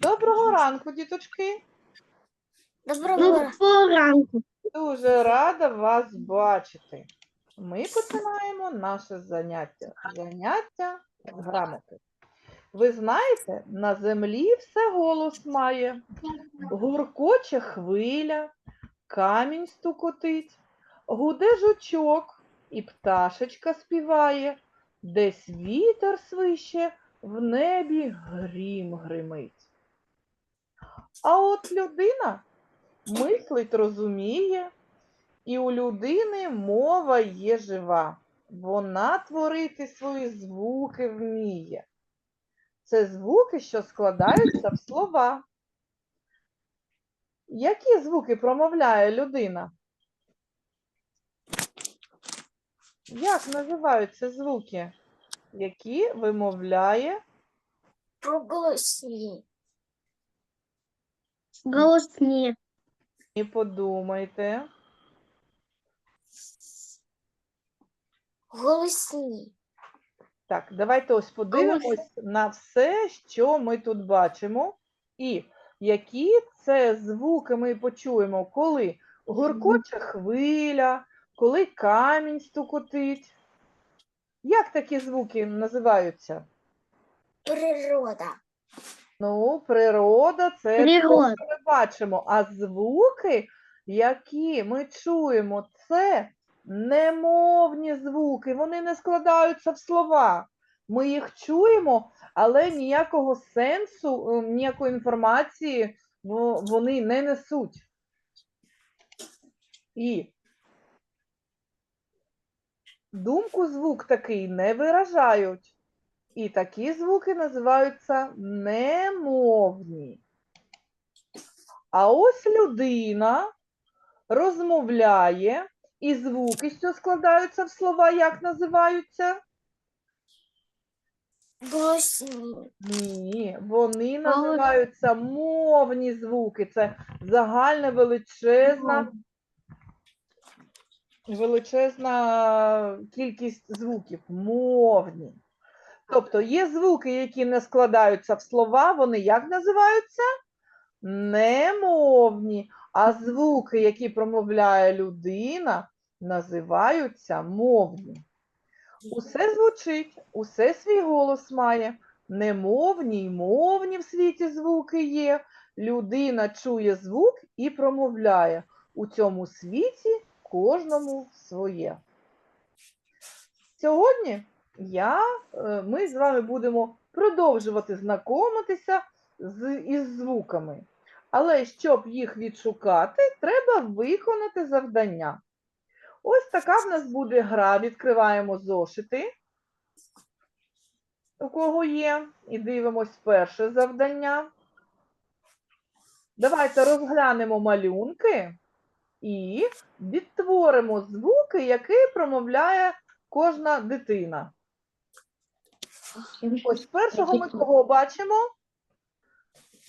Доброго ранку, діточки. Доброго ранку. ранку. Дуже рада вас бачити. Ми починаємо наше заняття. Заняття грамоти. Ви знаєте, на землі все голос має. Гуркоче хвиля, камінь стукотить, гуде жучок, і пташечка співає, десь вітер свище, в небі грім гримить. А от людина мислить розуміє, і у людини мова є жива. Вона творити свої звуки вміє. Це звуки, що складаються в слова. Які звуки промовляє людина? Як називаються звуки, які вимовляє? Проголосні. Голосні. І подумайте. Голосні. Так, давайте ось подивимось на все, що ми тут бачимо, і які це звуки ми почуємо, коли гуркоче хвиля, коли камінь стукотить. Як такі звуки називаються? Природа. Ну, природа це те, Природа. що ми бачимо. А звуки, які ми чуємо, це немовні звуки. Вони не складаються в слова. Ми їх чуємо, але ніякого сенсу, е, ніякої інформації во- вони не несуть. І думку звук такий не виражають. І такі звуки називаються немовні. А ось людина розмовляє, і звуки, що складаються в слова, як називаються? Голосні. Ні, вони називаються мовні звуки. Це загальна величезна, величезна кількість звуків. Мовні. Тобто є звуки, які не складаються в слова, вони як називаються? Немовні. А звуки, які промовляє людина, називаються мовні. Усе звучить, усе свій голос має. Немовні й мовні в світі звуки є. Людина чує звук і промовляє. У цьому світі кожному своє. Сьогодні я, е, ми з вами будемо продовжувати знайомитися з, із звуками. Але щоб їх відшукати, треба виконати завдання. Ось така в нас буде гра. Відкриваємо зошити. У кого є, і дивимось перше завдання. Давайте розглянемо малюнки і відтворимо звуки, які промовляє кожна дитина. Ось першого ми кого бачимо?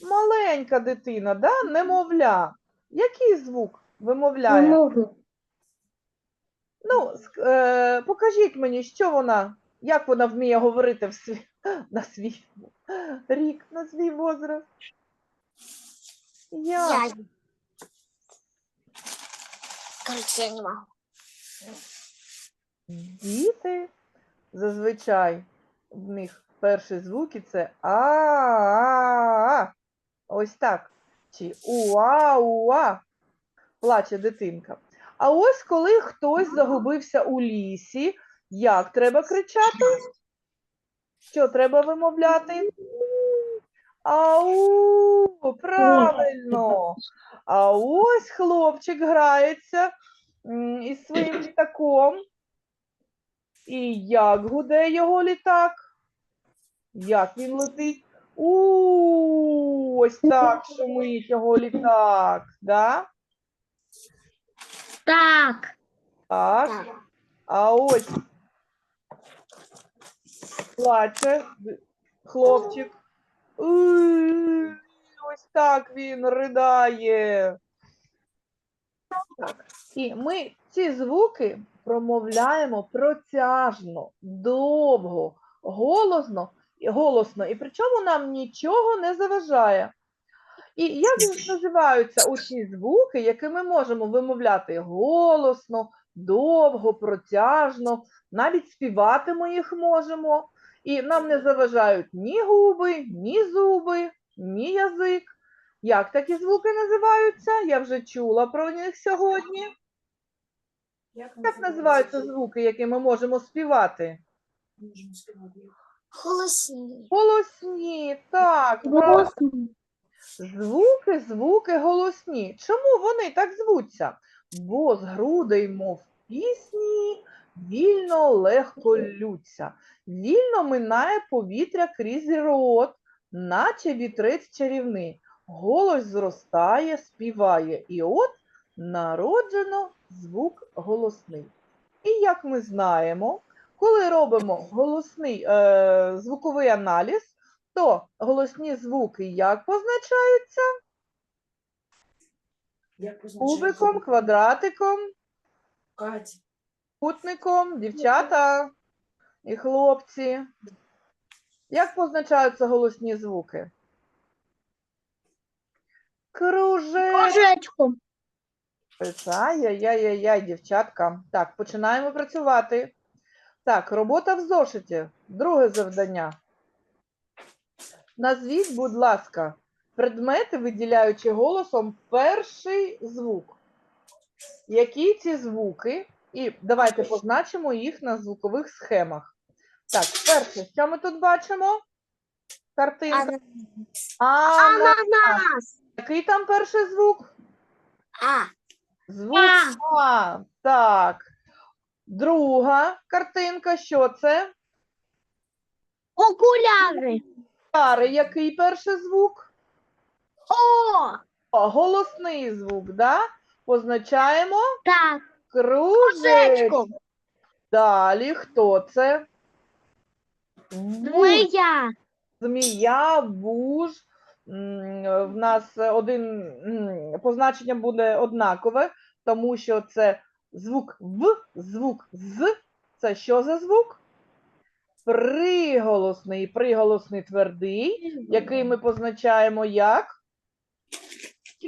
Маленька дитина, да? немовля. Який звук вимовляє? Ну, е, покажіть мені, що вона, як вона вміє говорити в свій, на свій рік, на свій возраст. Як? Я. Короче, я не могу. Діти зазвичай в них перші звуки це а-а-а. Ось так. Чи уа-уа. Плаче дитинка. А ось коли хтось загубився у лісі, як треба кричати? Що треба вимовляти? Ау, правильно. А ось хлопчик грається із своїм літаком. І як гуде його літак? Як він летить? У, ось так шумить його літак. Да? Так. Так. Так. А ось плаче хлопчик. Ось так він ридає. Так. І ми ці звуки промовляємо протяжно, довго, голосно голосно, і причому нам нічого не заважає. І як ж називаються усі звуки, які ми можемо вимовляти голосно, довго, протяжно, навіть співати ми їх можемо. І нам не заважають ні губи, ні зуби, ні язик. Як такі звуки називаються? Я вже чула про них сьогодні. Як називаються звуки, які ми можемо співати? Голосні. Голосні, так. Голосно. Звуки, звуки голосні. Чому вони так звуться? Бо з грудей, мов пісні, вільно легко лються. Вільно минає повітря крізь рот, наче вітрець чарівний. Голос зростає, співає, і от народжено звук голосний. І як ми знаємо, коли робимо голосний е, звуковий аналіз, то голосні звуки як позначаються? Як позначається? Кубиком, квадратиком, Катя. Кутником, дівчата і хлопці. Як позначаються голосні звуки? Кружечком. Кружечком. Ай-яй-яй-яй, дівчатка. Так, починаємо працювати. Так, робота в зошиті. Друге завдання. Назвіть, будь ласка, предмети, виділяючи голосом перший звук. Які ці звуки? І давайте позначимо їх на звукових схемах. Так, перше, що ми тут бачимо? Картинка. Ананас. Який там перший звук? А. Звук А. А. Так. Друга картинка. Що це? Окуляри. Пари. Який перший звук? О. О, голосний звук, да? Позначаємо Так. Кружечком. Далі хто це? Змія. Змія, вуж. М, В нас один м, позначення буде однакове, тому що це звук В, звук З. Це що за звук? Приголосний. Приголосний твердий, який ми позначаємо як?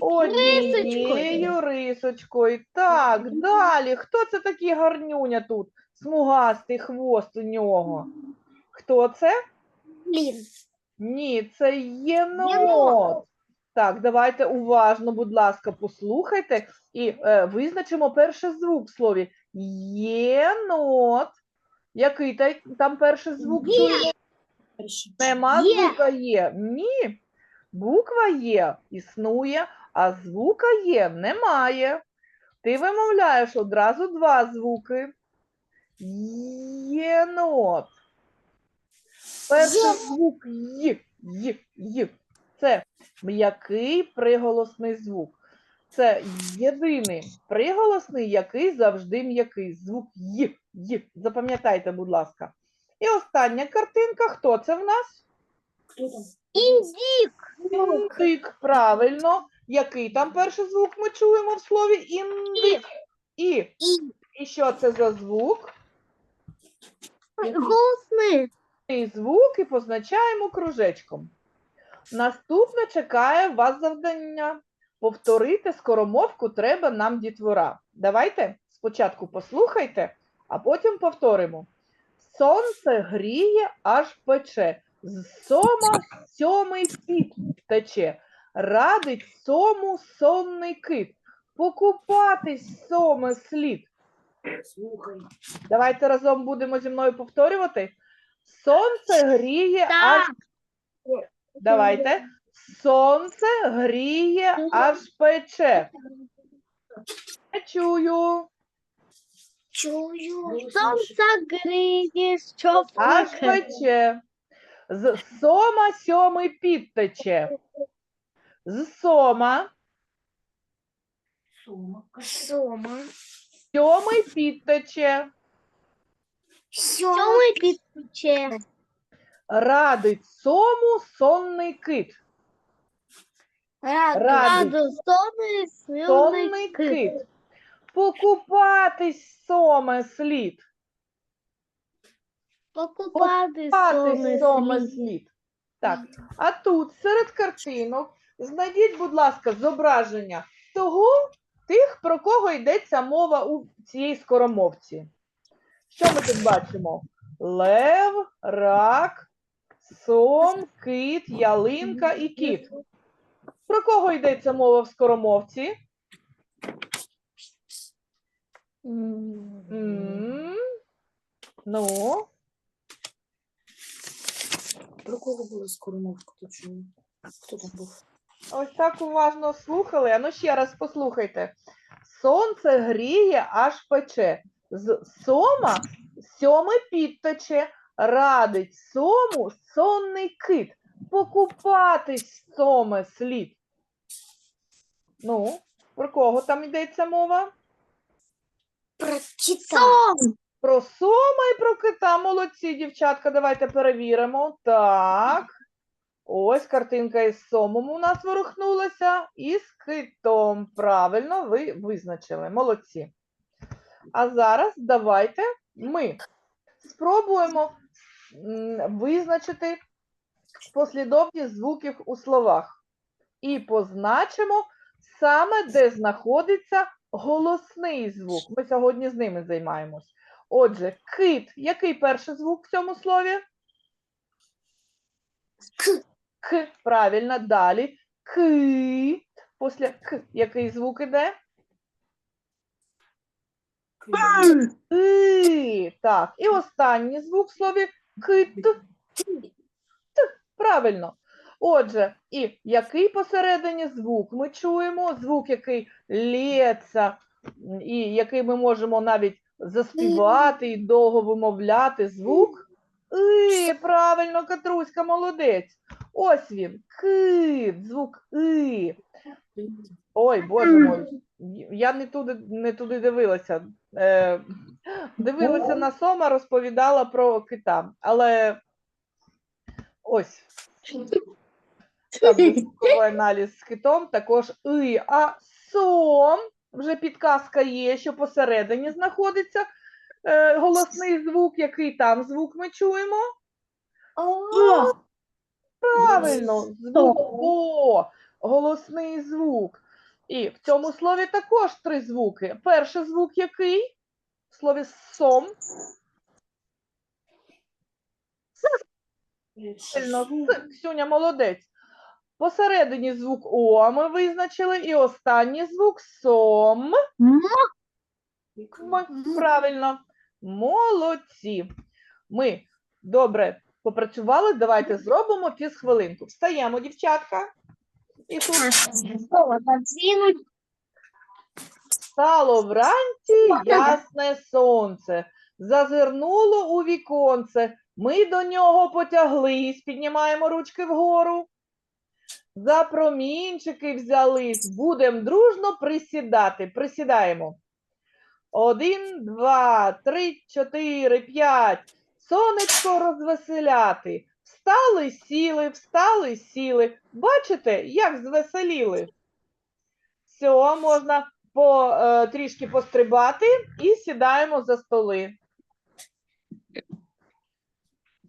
Однією рисочкою. Так, далі. Хто це такий гарнюня тут? Смугастий хвост у нього. Хто це? Блін. Ні, це єнот. Так, давайте уважно, будь ласка, послухайте і е, визначимо перший звук в слові. Єнот. Який та- там перший звук? Є. чуємо? Нема Є. звука є. Ні. Буква є, існує, а звука є, немає. Ти вимовляєш одразу два звуки. Єнот. Перший звук Й, Й, Й. Це м'який приголосний звук. Це єдиний приголосний, який завжди м'який. Звук Й, Й. Запам'ятайте, будь ласка. І остання картинка. Хто це в нас? Індик. Індик, правильно. Який там перший звук ми чуємо в слові індик? І. І. І що це за звук? Голосний. звук І позначаємо кружечком. Наступне чекає вас завдання. Повторити скоромовку треба нам дітвора. Давайте спочатку послухайте, а потім повторимо. Сонце гріє, аж пече. З сома сьомий піт тече. Радить сому сонний кит. Покупатись соме слід. Слухай. Давайте разом будемо зі мною повторювати. Сонце гріє аж давайте. Сонце гріє аж пече. Не чую. Чую. Сонце гріє, що Аж пече. З сома сьомий піт тече. З сома Сума. Сома. сьомий піт тече. Сьомий. Підпече. Радить сому сонний кит. Раду. Радить сонний сонний кит. Покупатись соме слід. Покупати Пати соми соме слід. Так, а тут серед картинок знайдіть, будь ласка, зображення того, тих, про кого йдеться мова у цій скоромовці. Що ми тут бачимо? Лев, рак, сом, кит, ялинка і кіт. Про кого йдеться мова в скоромовці? Ну, Про кого була скоромовка? Хто там був? Ось так уважно слухали. А ну ще раз послухайте. Сонце гріє, аж пече. З сома сьоме підтече, радить сому сонний кит. Покупатись соме слід. Ну, про кого там йдеться мова? Прочитал. Сом. Про сома і про кита. Молодці, дівчатка, давайте перевіримо. Так. Ось картинка із сомом у нас ворухнулася, і з китом. Правильно, ви визначили. Молодці. А зараз давайте ми спробуємо визначити послідовність звуків у словах. І позначимо саме, де знаходиться голосний звук. Ми сьогодні з ними займаємось. Отже, кит. Який перший звук в цьому слові? К. К. Правильно. Далі. Кит. Після к. Який звук іде? И. Так. І останній звук в слові кит. Правильно. Отже, і який посередині звук ми чуємо? Звук, який лється, і який ми можемо навіть заспівати і довго вимовляти звук. И, правильно, Катруська, молодець. Ось він. Кит, звук и. Ой, боже мой, я не туди, не туди дивилася. Е, дивилася на сома, розповідала про кита. Але ось там звуковий аналіз з китом, також и, а сом, вже підказка є, що посередині знаходиться е, голосний звук, який там звук ми чуємо. О. Правильно, звук О, голосний звук. І в цьому слові також три звуки. Перший звук який? В слові сом. Правильно, Ксюня молодець. Посередині звук О ми визначили, і останній звук сом. Правильно. Молодці. Ми добре попрацювали. Давайте зробимо фізхвилинку. Встаємо, дівчатка. І тут стало вранці ясне сонце. Зазирнуло у віконце. Ми до нього потяглись, піднімаємо ручки вгору. За промінчики взялись, будем дружно присідати. Присідаємо. Один, два, три, чотири, п'ять. Сонечко розвеселяти. Встали, сіли, встали, сіли. Бачите, як звеселіли? Все, можна по, е, трішки пострибати і сідаємо за столи.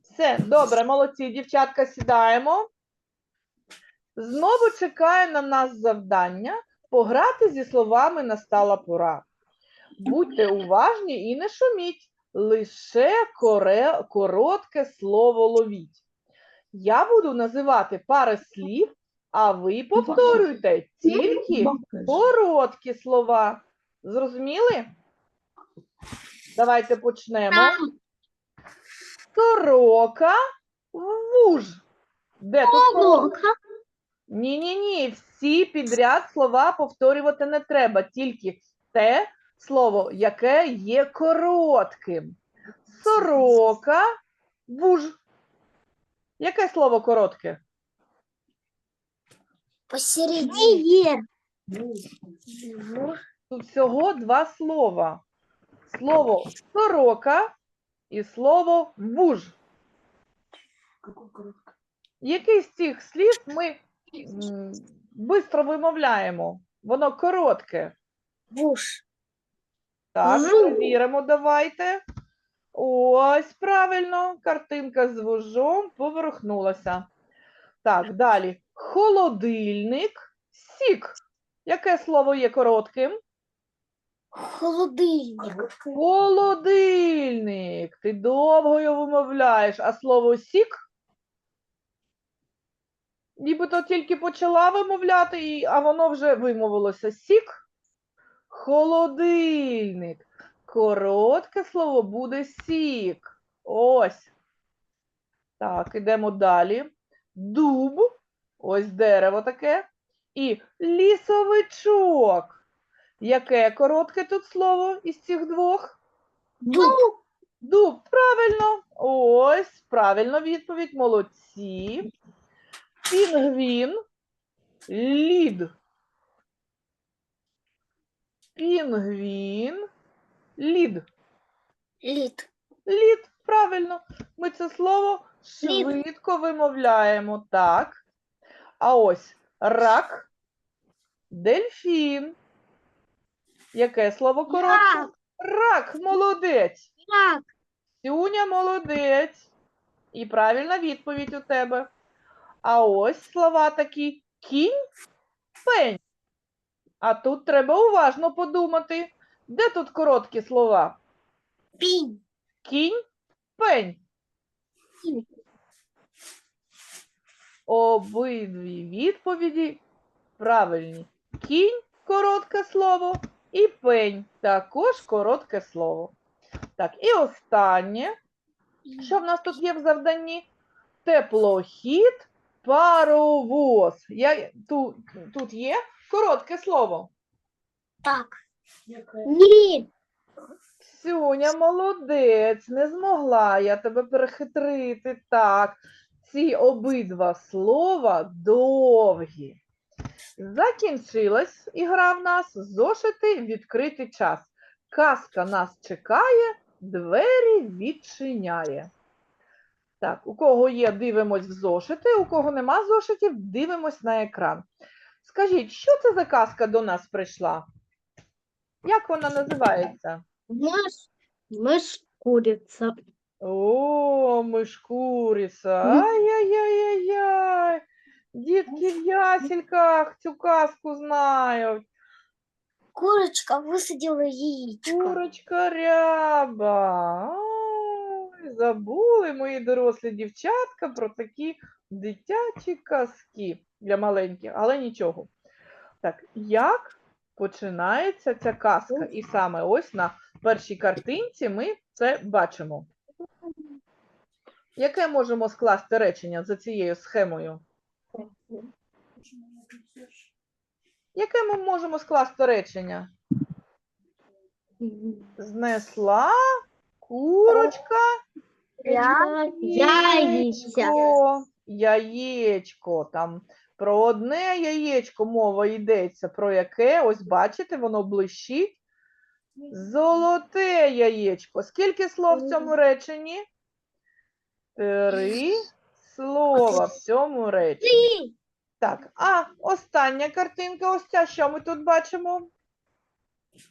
Все, добре, молодці, дівчатка, сідаємо. Знову чекає на нас завдання пограти зі словами настала пора. Будьте уважні і не шуміть, лише коре, коротке слово ловіть. Я буду називати пари слів, а ви повторюйте тільки короткі слова. Зрозуміли? Давайте почнемо. Сорока вуж. Де тут сорока? Ні-ні-ні, всі підряд слова повторювати не треба, тільки те слово, яке є коротким. Сорока, вуж. Яке слово коротке? Посередине. Тут всього два слова. Слово сорока і слово вуж. Який з цих слів ми швидко вимовляємо? Воно коротке. Буш. Так, Вуж. перевіримо, давайте. Ось, правильно, картинка з вужом поверхнулася. Так, далі. Холодильник, сік. Яке слово є коротким? Холодильник. Холодильник. Ти довго його вимовляєш, а слово сік? Нібито тільки почала вимовляти, а воно вже вимовилося. Сік. Холодильник. Коротке слово буде сік. Ось. Так, ідемо далі. Дуб. Ось дерево таке. І лісовичок. Яке коротке тут слово із цих двох? Дуб. Дуб, правильно. Ось, правильно відповідь. Молодці. Пінгвін. Лід. Пінгвін. Лід. Лід. Лід, правильно. Ми це слово Лід. швидко вимовляємо. Так. А ось рак. Дельфін. Яке слово коротке? Рак. Рак, молодець. Так. Сюня молодець. І правильна відповідь у тебе. А ось слова такі кінь, пень. А тут треба уважно подумати. Де тут короткі слова? Пінь. Кінь, пень. Кінь. Обидві відповіді правильні. Кінь коротке слово, і пень також коротке слово. Так, і останнє. Що в нас тут є в завданні? Теплохід, паровоз. Я, тут, тут є коротке слово. Так. Ні. Ксюня, молодець, не змогла я тебе перехитрити. Так, ці обидва слова довгі. Закінчилась ігра в нас, зошити відкритий час. Казка нас чекає, двері відчиняє. Так, у кого є, дивимось в зошити, у кого нема зошитів, дивимось на екран. Скажіть, що це за казка до нас прийшла? Як вона називається? Миш. Миш куриця. О, миш куриця. Мгм. Ай-яй-яй-яй-яй. Дітки в ясельках цю казку знають. Курочка висадила яєчко. Курочка ряба. Забули мої дорослі дівчатка про такі дитячі казки для маленьких, але нічого. Так, як починається ця казка? І саме ось на першій картинці ми це бачимо. Яке можемо скласти речення за цією схемою? Яке ми можемо скласти речення? Знесла курочка Яйця. яєчко. Яєчко. Там про одне яєчко мова йдеться. Про яке? Ось бачите, воно блищить. Золоте яєчко. Скільки слов в цьому реченні? Три слова в цьому реченні. Так, а остання картинка, ось ця, що ми тут бачимо?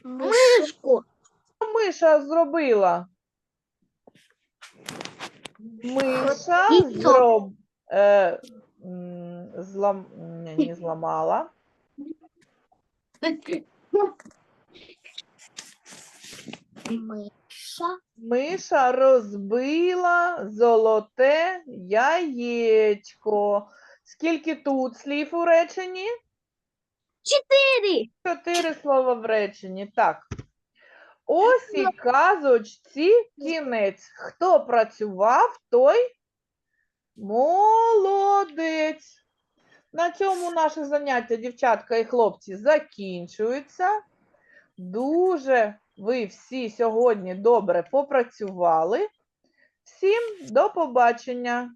Мишку. Що Миша зробила? Миша зроб... е, м, злам... ні, не зламала. Миша. Миша розбила золоте яєчко. Скільки тут слів у реченні? Чотири. Чотири слова в реченні. Так. Ось і казочці кінець. Хто працював, той молодець. На цьому наше заняття, дівчатка і хлопці, закінчується. Дуже ви всі сьогодні добре попрацювали. Всім до побачення!